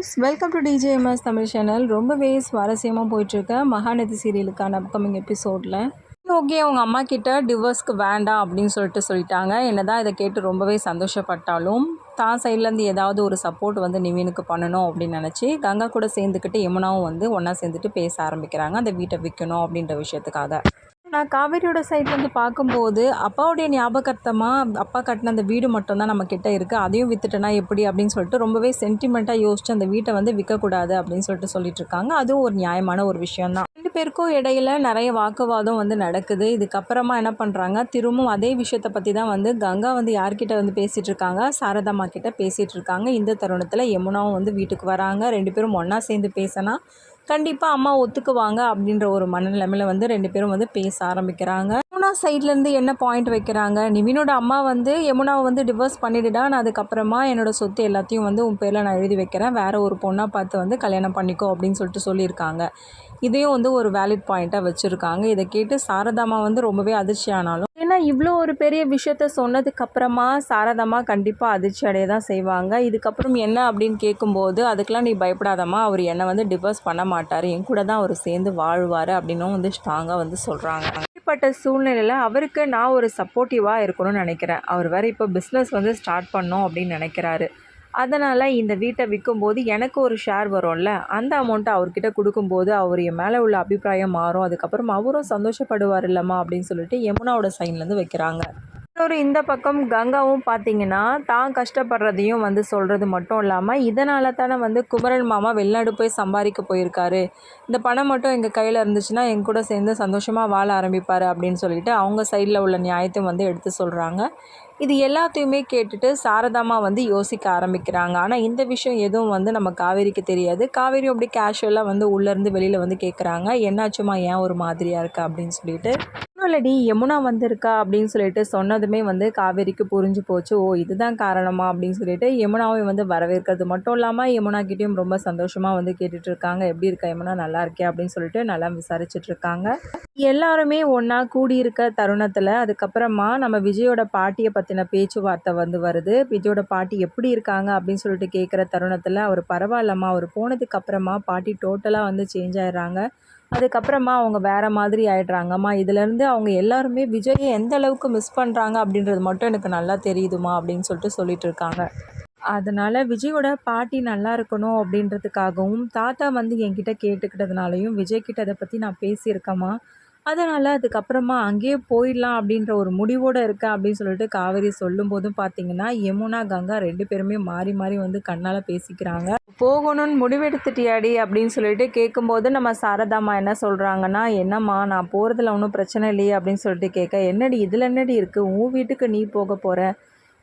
Viewers welcome to DJMS Tamil channel ரொம்பவே சுவாரஸ்யமாக போயிட்டுருக்க மகாநதி சீரியலுக்கான அப்கமிங் எபிசோடில் ஓகே அவங்க அம்மா கிட்ட டிவோர்ஸ்க்கு வேண்டாம் அப்படின்னு சொல்லிட்டு சொல்லிட்டாங்க. என்ன தான் இதை கேட்டு ரொம்பவே சந்தோஷப்பட்டாலும் தான் சைட்லேருந்து ஏதாவது ஒரு சப்போர்ட் வந்து நிவீனுக்கு பண்ணணும் அப்படின்னு நினச்சி கங்கா கூட சேர்ந்துக்கிட்டு யமுனாவும் வந்து ஒன்றா சேர்ந்துட்டு பேச ஆரம்பிக்கிறாங்க. அந்த வீட்டை விற்கணும் அப்படின்ற விஷயத்துக்காக. நான் காவேரியோட சைட்லேருந்து பார்க்கும்போது அப்பாவுடைய ஞாபகார்த்தமாக அப்பா கட்டின அந்த வீடு மட்டும்தான் நம்ம இருக்குது அதையும் விற்றுட்டனா எப்படி அப்படின்னு சொல்லிட்டு ரொம்பவே சென்டிமெண்ட்டாக யோசிச்சு அந்த வீட்டை வந்து விற்கக்கூடாது அப்படின்னு சொல்லிட்டு சொல்லிட்டு இருக்காங்க. அதுவும் ஒரு நியாயமான ஒரு விஷயம் தான் ரெண்டு பேருக்கும் இடையில நிறைய வாக்குவாதம் வந்து நடக்குது. இதுக்கப்புறமா என்ன பண்ணுறாங்க திரும்பவும் அதே விஷயத்தை பற்றி தான் வந்து கங்கா வந்து யார்கிட்ட வந்து பேசிகிட்டு இருக்காங்க? சாரதாம்மா கிட்ட பேசிகிட்டு இருக்காங்க. இந்த தருணத்தில் யமுனாவும் வந்து வீட்டுக்கு வராங்க. ரெண்டு பேரும் ஒன்றா சேர்ந்து பேசினா கண்டிப்பாக அம்மா ஒத்துக்குவாங்க அப்படின்ற ஒரு மனநிலைமையில் வந்து ரெண்டு பேரும் வந்து பேச ஆரம்பிக்கிறாங்க. யமுனா சைட்லேருந்து என்ன பாயிண்ட் வைக்கிறாங்க? நிவினோட அம்மா வந்து யமுனாவை வந்து டிவோர்ஸ் பண்ணிவிடுடா நான் அதுக்கப்புறமா என்னோட சொத்து எல்லாத்தையும் வந்து உன் பேரில் நான் எழுதி வைக்கிறேன். வேறு ஒரு பொண்ணாக பார்த்து வந்து கல்யாணம் பண்ணிக்கோ அப்படின்னு சொல்லிட்டு சொல்லியிருக்காங்க. இதையும் வந்து ஒரு வேலிட் பாயிண்ட்டாக வச்சுருக்காங்க. இதை கேட்டு சாரதாமா வந்து ரொம்பவே அதிர்ச்சி ஆனாலும் ஏன்னா இவ்வளோ ஒரு பெரிய விஷயத்த சொன்னதுக்கப்புறமா சாரதமாக கண்டிப்பாக அதிர்ச்சி அடைய தான் செய்வாங்க. இதுக்கப்புறம் என்ன அப்படின்னு கேட்கும்போது அதுக்கெலாம் நீ பயப்படாதம்மா. அவர் என்னை வந்து டிவோர்ஸ் பண்ண மாட்டார். என் கூட தான் அவர் சேர்ந்து வாழ்வார் அப்படின்னும் வந்து ஸ்ட்ராங்காக வந்து சொல்கிறாங்க அப்படிப்பட்ட சூழ்நிலையில் அவருக்கு நான் ஒரு சப்போர்ட்டிவாக இருக்கணும்னு நினைக்கிறேன். அவர் வேறு இப்போ பிஸ்னஸ் வந்து ஸ்டார்ட் பண்ணோம் அப்படின்னு நினைக்கிறாரு. அதனால் இந்த வீட்டை விற்கும்போது எனக்கு ஒரு ஷேர் வரும்ல அந்த அமௌண்ட்டை அவர்கிட்ட கொடுக்கும்போது அவர் என் மேலே உள்ள அபிப்பிராயம் மாறும். அதுக்கப்புறம் அவரும் சந்தோஷப்படுவார் இல்லைம்மா அப்படின்னு சொல்லிட்டு யமுனாவோட சைன்லேருந்து வைக்கிறாங்க. இன்னொரு இந்த பக்கம் கங்காவும் பார்த்தீங்கன்னா தான் கஷ்டப்படுறதையும் வந்து சொல்கிறது மட்டும் இல்லாமல் இதனால தானே வந்து குமரன் மாமா வெளிநாடு போய் சம்பாதிக்க போயிருக்காரு. இந்த பணம் மட்டும் எங்கள் கையில் இருந்துச்சுன்னா என் கூட சேர்ந்து சந்தோஷமாக வாழ ஆரம்பிப்பார் அப்படின்னு சொல்லிட்டு அவங்க சைடில் உள்ள நியாயத்தையும் வந்து எடுத்து சொல்கிறாங்க இது எல்லாத்தையுமே கேட்டுட்டு சாரதாமா வந்து யோசிக்க ஆரம்பிக்கிறாங்க. ஆனால் இந்த விஷயம் எதுவும் வந்து நம்ம காவேரிக்கு தெரியாது. காவேரி அப்படி கேஷுவலாக வந்து உள்ளேருந்து வெளியில் வந்து கேட்குறாங்க என்னாச்சுமா ஏன் ஒரு மாதிரியாக இருக்கா? அப்படின்னு சொல்லிட்டு இல்லடி யமுனா வந்திருக்கா அப்படின்னு சொல்லிட்டு சொன்னதுமே வந்து காவேரிக்கு புரிஞ்சு போச்சு. ஓ இதுதான் காரணமா அப்படின்னு சொல்லிட்டு யமுனாவை வந்து வரவேற்கிறது மட்டும் இல்லாமல் யமுனா கிட்டேயும் ரொம்ப சந்தோஷமாக வந்து கேட்டுட்டு இருக்காங்க எப்படி இருக்கா யமுனா? நல்லா இருக்கே அப்படின்னு சொல்லிட்டு நல்லா விசாரிச்சுட்டு இருக்காங்க எல்லாருமே ஒன்றா கூடியிருக்க தருணத்தில் அதுக்கப்புறமா நம்ம விஜயோட பாட்டியை பற்றின பேச்சுவார்த்தை வந்து வருது. விஜயோட பாட்டி எப்படி இருக்காங்க அப்படின்னு சொல்லிட்டு கேட்குற தருணத்தில் அவர் பரவாயில்லம்மா அவர் போனதுக்கு அப்புறமா பாட்டி டோட்டலாக வந்து சேஞ்ச் ஆயிடுறாங்க. அதுக்கப்புறமா அவங்க வேறு மாதிரி ஆயிடுறாங்கம்மா இதுலேருந்து அவங்க எல்லாருமே விஜயை எந்த அளவுக்கு மிஸ் பண்ணுறாங்க அப்படின்றது மட்டும் எனக்கு நல்லா தெரியுதுமா அப்படின்னு சொல்லிட்டு சொல்லிட்டு இருக்காங்க. அதனால் விஜயோட பாட்டி நல்லா இருக்கணும் அப்படின்றதுக்காகவும் தாத்தா வந்து என்கிட்ட கேட்டுக்கிட்டதுனாலையும் விஜய்கிட்ட அதை பற்றி நான் பேசியிருக்கேம்மா. அதனால் அதுக்கப்புறமா அங்கேயே போயிடலாம் அப்படின்ற ஒரு முடிவோடு இருக்கேன் அப்படின்னு சொல்லிட்டு காவேரி சொல்லும்போதும் பார்த்தீங்கன்னா யமுனா கங்கா ரெண்டு பேருமே மாறி மாறி வந்து கண்ணால் பேசிக்கிறாங்க. போகணும்னு முடிவெடுத்துட்டியாடி அப்படின்னு சொல்லிட்டு கேட்கும்போது நம்ம சாரதாம்மா என்ன சொல்கிறாங்கன்னா என்னம்மா நான் போகிறதுல ஒன்றும் பிரச்சனை இல்லையே அப்படின்னு சொல்லிட்டு கேட்க என்னடி இதில் என்னடி இருக்குது உன் வீட்டுக்கு நீ போக போகிற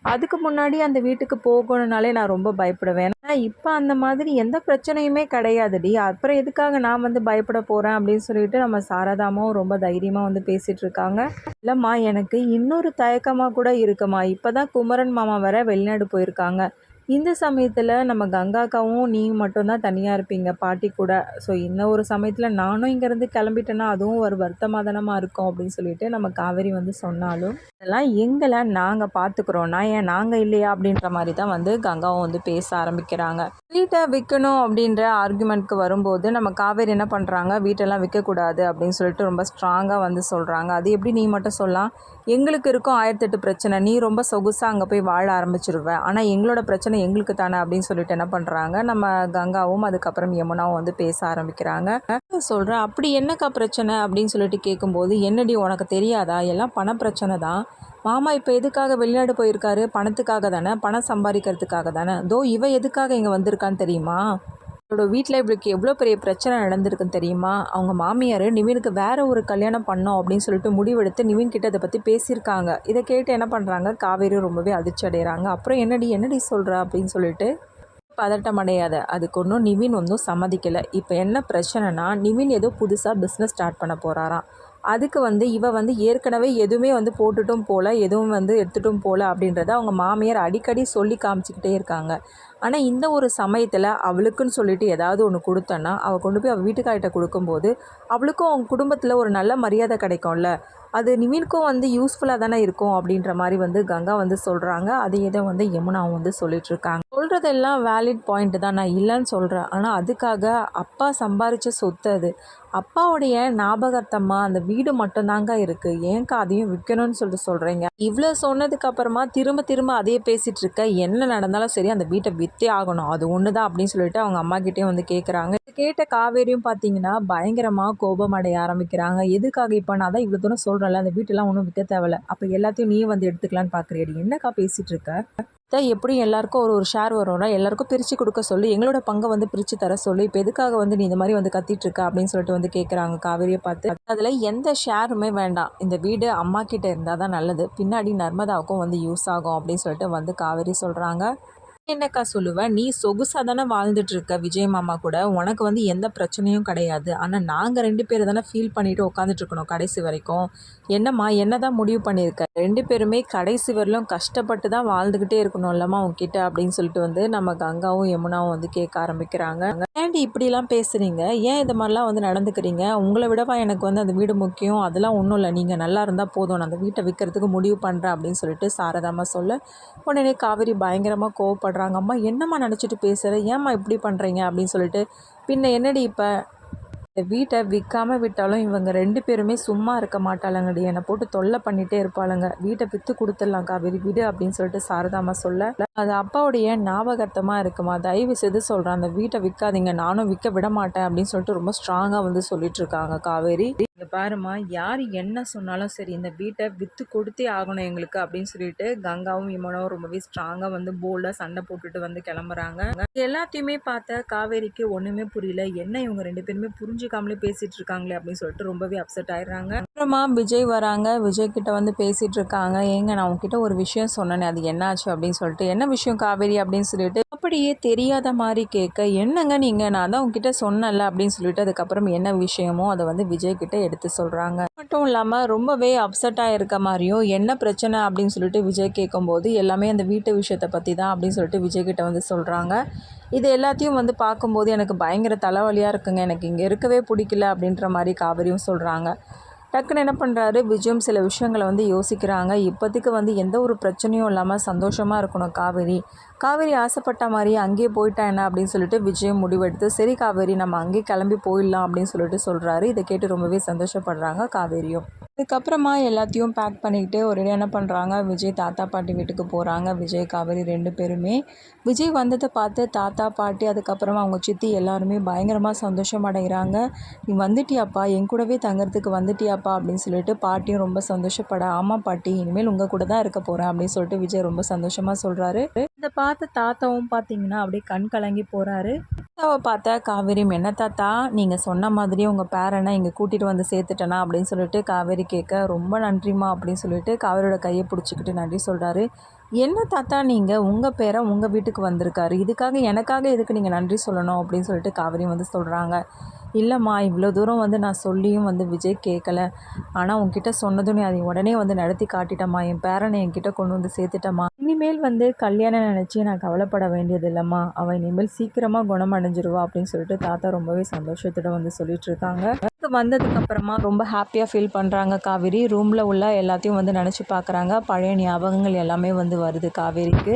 அதுக்கு முன்னாடி அந்த வீட்டுக்கு போகணுன்னாலே நான் ரொம்ப பயப்படுவேன். ஆனால் இப்போ அந்த மாதிரி எந்த பிரச்சனையுமே கிடையாதுடி. அப்புறம் எதுக்காக நான் வந்து பயப்பட போகிறேன் அப்படின்னு சொல்லிட்டு நம்ம சாரதாமாவும் ரொம்ப தைரியமாக வந்து பேசிகிட்டு இருக்காங்க. இல்லைம்மா எனக்கு இன்னொரு தயக்கமாக கூட இருக்குமா? இப்போ தான் குமரன் மாமா வர வெளிநாடு போயிருக்காங்க. இந்த சமயத்தில் நம்ம கங்காக்காவும் நீ மட்டும்தான் தனியாக இருப்பீங்க பாட்டி கூட. ஸோ இன்னும் ஒரு சமயத்தில் நானும் இங்கேருந்து கிளம்பிட்டேன்னா அதுவும் ஒரு வருத்தமாதனமாக இருக்கும் அப்படின்னு சொல்லிட்டு நம்ம காவேரி வந்து சொன்னாலும் இதெல்லாம் எங்களை நாங்கள் பார்த்துக்குறோன்னா ஏன் நாங்கள் இல்லையா? அப்படின்ற மாதிரி தான் வந்து கங்காவும் வந்து பேச ஆரம்பிக்கிறாங்க. வீட்டை விற்கணும் அப்படின்ற ஆர்குமெண்ட்க்கு வரும்போது நம்ம காவேரி என்ன பண்ணுறாங்க வீட்டெல்லாம் விற்கக்கூடாது அப்படின்னு சொல்லிட்டு ரொம்ப ஸ்ட்ராங்காக வந்து சொல்கிறாங்க அது எப்படி நீ மட்டும் சொல்லலாம்? எங்களுக்கு இருக்கும் ஆயிரத்தெட்டு பிரச்சனை. நீ ரொம்ப சொகுசாக அங்கே போய் வாழ ஆரம்பிச்சிருவேன் ஆனால் எங்களோட பிரச்சனை எங்களுக்கு தானே அப்படின்னு சொல்லிட்டு என்ன பண்ணுறாங்க நம்ம கங்காவும் அதுக்கப்புறம் யமுனாவும் வந்து பேச ஆரம்பிக்கிறாங்க. சொல்கிறேன் அப்படி என்னக்கா பிரச்சனை? அப்படின்னு சொல்லிட்டு கேட்கும்போது என்னடி உனக்கு தெரியாதா? எல்லாம் பண பிரச்சனை தான். மாமா இப்போ எதுக்காக வெளிநாடு போயிருக்காரு? பணத்துக்காக தானே? பணம் சம்பாதிக்கிறதுக்காக தானே? தோ இவ எதுக்காக இங்கே வந்திருக்கான்னு தெரியுமா? அவளோட வீட்டில் இவளுக்கு எவ்வளோ பெரிய பிரச்சனை நடந்திருக்குன்னு தெரியுமா? அவங்க மாமியார் நிவினுக்கு வேற ஒரு கல்யாணம் பண்ணோம் அப்படின்னு சொல்லிட்டு முடிவெடுத்து நிவின் கிட்ட அதை பற்றி பேசியிருக்காங்க. இதை கேட்டு என்ன பண்ணுறாங்க காவேரி ரொம்பவே அதிர்ச்சி அடைகிறாங்க அப்புறம் என்னடி என்னடி சொல்கிறா அப்படின்னு சொல்லிட்டு பதட்டம் அடையாத. அதுக்கு ஒன்றும் நிவின் ஒன்றும் சம்மதிக்கலை. இப்போ என்ன பிரச்சனைனா நிவின் ஏதோ புதுசாக பிஸ்னஸ் ஸ்டார்ட் பண்ண போகிறாராம் அதுக்கு வந்து இவ வந்து ஏற்கனவே எதுவுமே வந்து போட்டுட்டும் போகல எதுவும் வந்து எடுத்துட்டும் போகல அப்படின்றத அவங்க மாமியார் அடிக்கடி சொல்லி காமிச்சிக்கிட்டே இருக்காங்க. ஆனால் இந்த ஒரு சமயத்தில் அவளுக்குன்னு சொல்லிட்டு ஏதாவது ஒன்று கொடுத்தோன்னா அவள் கொண்டு போய் அவள் வீட்டுக்கார்ட்ட கொடுக்கும்போது அவளுக்கும் அவங்க குடும்பத்தில் ஒரு நல்ல மரியாதை கிடைக்கும்ல. அது நிவினுக்கும் வந்து யூஸ்ஃபுல்லாக தானே இருக்கும் அப்படின்ற மாதிரி வந்து கங்கா வந்து சொல்கிறாங்க அதையே தான் வந்து யமுனாவும் வந்து சொல்லிட்டுருக்காங்க சொல்கிறதெல்லாம் வேலிட் பாயிண்ட் தான். நான் இல்லைன்னு சொல்கிறேன் ஆனால் அதுக்காக அப்பா சம்பாரித்த சொத்து அது. அப்பாவுடைய ஞாபகார்த்தமாக அந்த வீடு மட்டும்தாங்க இருக்குது ஏன்க்கா அதையும் விற்கணும்னு சொல்லிட்டு சொல்கிறீங்க இவ்வளோ சொன்னதுக்கு அப்புறமா திரும்ப திரும்ப அதையே பேசிகிட்டு இருக்க. என்ன நடந்தாலும் சரி அந்த வீட்டை விற்றே ஆகணும். அது ஒன்று தான் அப்படின்னு சொல்லிட்டு அவங்க அம்மா கிட்டேயும் வந்து கேட்குறாங்க கேட்ட காவேரியும் பார்த்தீங்கன்னா பயங்கரமாக கோபம் அடைய ஆரம்பிக்கிறாங்க. எதுக்காக இப்போ நான் தான் இவ்வளோ தூரம் சொல்கிறேன்ல அந்த வீட்டெல்லாம் ஒன்றும் விற்க தேவையில்ல. அப்போ எல்லாத்தையும் நீ வந்து எடுத்துக்கலான்னு பார்க்குறியடி என்னக்கா பேசிகிட்டு இருக்க? தான் எப்படியும் எல்லாருக்கும் ஒரு ஒரு ஷேர் வரும்னா எல்லாருக்கும் பிரித்து கொடுக்க சொல்லி எங்களோட பங்கை வந்து பிரித்து தர சொல்லி இப்போ எதுக்காக வந்து நீ இந்த மாதிரி வந்து கத்திட்டு இருக்க அப்படின்னு சொல்லிட்டு வந்து கேட்குறாங்க காவேரியை பார்த்து. அதில் எந்த ஷேருமே வேண்டாம். இந்த வீடு அம்மா கிட்ட இருந்தால் தான் நல்லது. பின்னாடி நர்மதாவுக்கும் வந்து யூஸ் ஆகும் அப்படின்னு சொல்லிட்டு வந்து காவேரி சொல்கிறாங்க என்னக்கா சொல்லுவேன் நீ சொகுசாக தானே வாழ்ந்துட்டு இருக்க விஜய் மாமா கூட. உனக்கு வந்து எந்த பிரச்சனையும் கிடையாது. ஆனால் நாங்கள் ரெண்டு பேர் தானே ஃபீல் பண்ணிட்டு உட்காந்துட்டு இருக்கணும் கடைசி வரைக்கும். என்னம்மா என்ன தான் முடிவு பண்ணியிருக்க ரெண்டு பேருமே கடைசி வரலும் கஷ்டப்பட்டு தான் வாழ்ந்துக்கிட்டே இருக்கணும் இல்லம்மா உங்ககிட்ட அப்படின்னு சொல்லிட்டு வந்து நம்ம கங்காவும் யமுனாவும் வந்து கேட்க ஆரம்பிக்கிறாங்க. ஏன்டி இப்படிலாம் பேசுகிறீங்க ஏன் இது மாதிரிலாம் வந்து நடந்துக்கிறீங்க? உங்களை விடவா எனக்கு வந்து அந்த வீடு முக்கியம். அதெல்லாம் ஒன்றும் இல்லை. நீங்கள் நல்லா இருந்தால் போதும். நான் அந்த வீட்டை விற்கிறதுக்கு முடிவு பண்ணுறேன் அப்படின்னு சொல்லிட்டு சாரதாமா சொல்ல உடனே காவேரி பயங்கரமாக கோவப்படுறாங்க அம்மா என்னம்மா நினச்சிட்டு பேசுகிற ஏம்மா இப்படி பண்ணுறீங்க அப்படின்னு சொல்லிட்டு பின்ன என்னடி இப்போ? இந்த வீட்டை விற்காம விட்டாலும் இவங்க ரெண்டு பேருமே சும்மா இருக்க மாட்டாளுங்கடி. என்னை போட்டு தொல்லை பண்ணிகிட்டே இருப்பாளுங்க. வீட்டை விற்று கொடுத்துடலாம் காவேரி வீடு அப்படின்னு சொல்லிட்டு சாரதாமா சொல்ல அது அப்பாவுடைய ஞாபகார்த்தமாக இருக்குமா? தயவு செய்து சொல்கிறேன் அந்த வீட்டை விற்காதீங்க நானும் விற்க விட மாட்டேன். அப்படின்னு சொல்லிட்டு ரொம்ப ஸ்ட்ராங்காக வந்து சொல்லிட்டு இருக்காங்க காவேரி. இங்கே பாருமா யார் என்ன சொன்னாலும் சரி இந்த வீட்டை விற்று கொடுத்தே ஆகணும் எங்களுக்கு அப்படின்னு சொல்லிட்டு கங்காவும் இமனாவும் ரொம்பவே ஸ்ட்ராங்காக வந்து போல்டாக சண்டை போட்டுட்டு வந்து கிளம்புறாங்க. எல்லாத்தையுமே பார்த்த காவேரிக்கு ஒன்றுமே புரியல. என்ன இவங்க ரெண்டு பேருமே புரிஞ்சுக்காமலே பேசிட்டு இருக்காங்களே அப்படின்னு சொல்லிட்டு ரொம்பவே அப்செட் ஆயிடுறாங்க. அப்புறமா விஜய் வராங்க. விஜய் கிட்ட வந்து பேசிட்டு இருக்காங்க. ஏங்க நான் உங்ககிட்ட ஒரு விஷயம் சொன்னேனே அது என்னாச்சு அப்படின்னு சொல்லிட்டு என்ன விஷயம் காவேரி அப்படின்னு சொல்லிட்டு அப்படியே தெரியாத மாதிரி கேட்க என்னங்க நீங்கள் நான் தான் உங்ககிட்ட சொன்னல அப்படின்னு சொல்லிட்டு அதுக்கப்புறம் என்ன விஷயமோ அதை வந்து விஜய் கிட்ட எடுத்து சொல்கிறாங்க மட்டும் இல்லாமல் ரொம்பவே அப்செட்டாக இருக்க மாதிரியும் என்ன பிரச்சனை? அப்படின்னு சொல்லிட்டு விஜய் கேட்கும்போது எல்லாமே அந்த வீட்டு விஷயத்தை பற்றி தான் அப்படின்னு சொல்லிட்டு விஜய் கிட்ட வந்து சொல்கிறாங்க இது எல்லாத்தையும் வந்து பார்க்கும்போது எனக்கு பயங்கர தலைவலியாக இருக்குங்க. எனக்கு இங்கே இருக்கவே பிடிக்கல அப்படின்ற மாதிரி காவிரியும் சொல்கிறாங்க டக்குன்னு என்ன பண்ணுறாரு விஜயம் சில விஷயங்களை வந்து யோசிக்கிறாங்க. இப்போதைக்கு வந்து எந்த ஒரு பிரச்சனையும் இல்லாமல் சந்தோஷமாக இருக்கணும் காவேரி. காவேரி ஆசைப்பட்ட மாதிரி அங்கேயே போயிட்டா என்ன அப்படின்னு சொல்லிட்டு விஜயம் முடிவெடுத்து சரி காவேரி நம்ம அங்கேயே கிளம்பி போயிடலாம் அப்படின்னு சொல்லிட்டு சொல்கிறாரு இதை கேட்டு ரொம்பவே சந்தோஷப்படுறாங்க காவேரியும். அதுக்கப்புறமா எல்லாத்தையும் பேக் பண்ணிக்கிட்டு ஒரு என்ன பண்ணுறாங்க விஜய் தாத்தா பாட்டி வீட்டுக்கு போகிறாங்க விஜய் காவேரி ரெண்டு பேருமே. விஜய் வந்ததை பார்த்து தாத்தா பாட்டி அதுக்கப்புறமா அவங்க சித்தி எல்லாருமே பயங்கரமாக சந்தோஷம் அடைகிறாங்க. நீ வந்துட்டியாப்பா? என் கூடவே தங்குறதுக்கு வந்துட்டியாப்பா? அப்படின்னு சொல்லிட்டு பாட்டியும் ரொம்ப சந்தோஷப்பட ஆமாம் பாட்டி இனிமேல் உங்கள் கூட தான் இருக்க போகிறேன் அப்படின்னு சொல்லிட்டு விஜய் ரொம்ப சந்தோஷமாக சொல்கிறாரு இதை பார்த்த தாத்தாவும் பார்த்தீங்கன்னா அப்படியே கண் கலங்கி போகிறாரு தாத்தாவை பார்த்தா காவேரி என்ன தாத்தா நீங்கள் சொன்ன மாதிரி உங்கள் பேரனை இங்கே கூட்டிகிட்டு வந்து சேர்த்துட்டேனா? அப்படின்னு சொல்லிட்டு காவேரி கேட்க ரொம்ப நன்றிம்மா அப்படின்னு சொல்லிட்டு காவேரியோட கையை பிடிச்சிக்கிட்டு நன்றி சொல்கிறாரு என்ன தாத்தா நீங்கள் உங்கள் பேரை? உங்கள் வீட்டுக்கு வந்திருக்காரு. இதுக்காக எனக்காக எதுக்கு நீங்கள் நன்றி சொல்லணும்? அப்படின்னு சொல்லிட்டு காவேரி வந்து சொல்கிறாங்க இல்லைம்மா இவ்வளோ தூரம் வந்து நான் சொல்லியும் வந்து விஜய் கேட்கல ஆனால் உங்ககிட்ட சொன்னதும் நீ அதை உடனே வந்து நடத்தி காட்டிட்டம்மா. என் பேரனை என்கிட்ட கொண்டு வந்து சேர்த்துட்டம்மா. இனிமேல் வந்து கல்யாணம் நினச்சி நான் கவலைப்பட வேண்டியது இல்லைம்மா அவன் இனிமேல் சீக்கிரமாக குணமடைஞ்சிருவா. அப்படின்னு சொல்லிட்டு தாத்தா ரொம்பவே சந்தோஷத்தோட வந்து சொல்லிட்டு இருக்காங்க. வந்ததுக்கு அப்புறமா ரொம்ப ஹாப்பியாக ஃபீல் பண்ணுறாங்க காவேரி. ரூமில் உள்ள எல்லாத்தையும் வந்து நினச்சி பார்க்குறாங்க பழைய ஞாபகங்கள் எல்லாமே வந்து வருது காவேரிக்கு.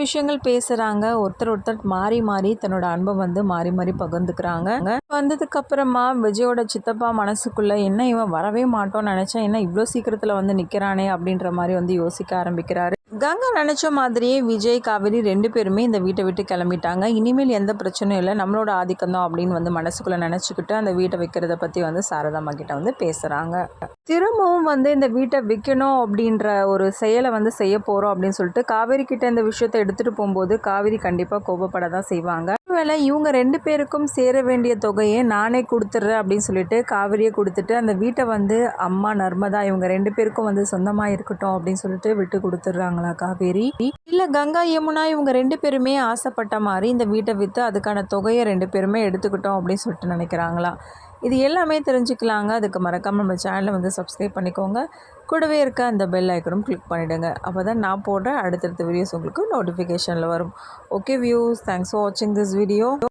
விஷயங்கள் பேசுகிறாங்க ஒருத்தர் ஒருத்தர் மாறி மாறி தன்னோட அன்பை வந்து மாறி மாறி பகிர்ந்துக்கிறாங்க. வந்ததுக்கு அப்புறமா விஜயோட சித்தப்பா மனசுக்குள்ளே என்ன இவன் வரவே மாட்டோம்னு நினச்சேன் என்ன இவ்வளோ சீக்கிரத்தில் வந்து நிற்கிறானே அப்படின்ற மாதிரி வந்து யோசிக்க ஆரம்பிக்கிறாரு. கங்கா நினச்ச மாதிரியே விஜய் காவேரி ரெண்டு பேருமே இந்த வீட்டை விட்டு கிளம்பிட்டாங்க. இனிமேல் எந்த பிரச்சனையும் இல்லை. நம்மளோட ஆதிக்கம் தான் அப்படின்னு வந்து மனசுக்குள்ளே நினச்சிக்கிட்டு அந்த வீட்டை வைக்கிறத பற்றி வந்து சாரதாம்மா கிட்ட வந்து பேசுகிறாங்க திரும்பவும் வந்து இந்த வீட்டை விற்கணும் அப்படின்ற ஒரு செயலை வந்து செய்ய போகிறோம் அப்படின்னு சொல்லிட்டு காவேரி கிட்ட இந்த விஷயத்தை எடுத்துகிட்டு போகும்போது காவேரி கண்டிப்பாக கோபப்பட தான் செய்வாங்க. ஒருவேளை இவங்க ரெண்டு பேருக்கும் சேர வேண்டிய தொகையை நானே கொடுத்துட்றேன் அப்படின்னு சொல்லிட்டு காவிரியை கொடுத்துட்டு அந்த வீட்டை வந்து அம்மா நர்மதா இவங்க ரெண்டு பேருக்கும் வந்து சொந்தமாக இருக்கட்டும் அப்படின்னு சொல்லிட்டு விட்டு கொடுத்துட்றாங்களா காவேரி? இல்லை கங்கா யமுனா இவங்க ரெண்டு பேருமே ஆசைப்பட்ட மாதிரி இந்த வீட்டை விற்று அதுக்கான தொகையை ரெண்டு பேருமே எடுத்துக்கிட்டோம் அப்படின்னு சொல்லிட்டு நினைக்கிறாங்களா? இது எல்லாமே தெரிஞ்சுக்கலாங்க. அதுக்கு மறக்காமல் நம்ம சேனலை வந்து சப்ஸ்கிரைப் பண்ணிக்கோங்க. கூடவே இருக்க அந்த பெல் ஐக்கனும் கிளிக் பண்ணிவிடுங்க அப்போ தான் நான் போடுற அடுத்தடுத்த வீடியோஸ் உங்களுக்கு நோட்டிஃபிகேஷனில் வரும். ஓகே வியூஸ் தேங்க்ஸ் ஃபார் வாட்சிங் திஸ் வீடியோ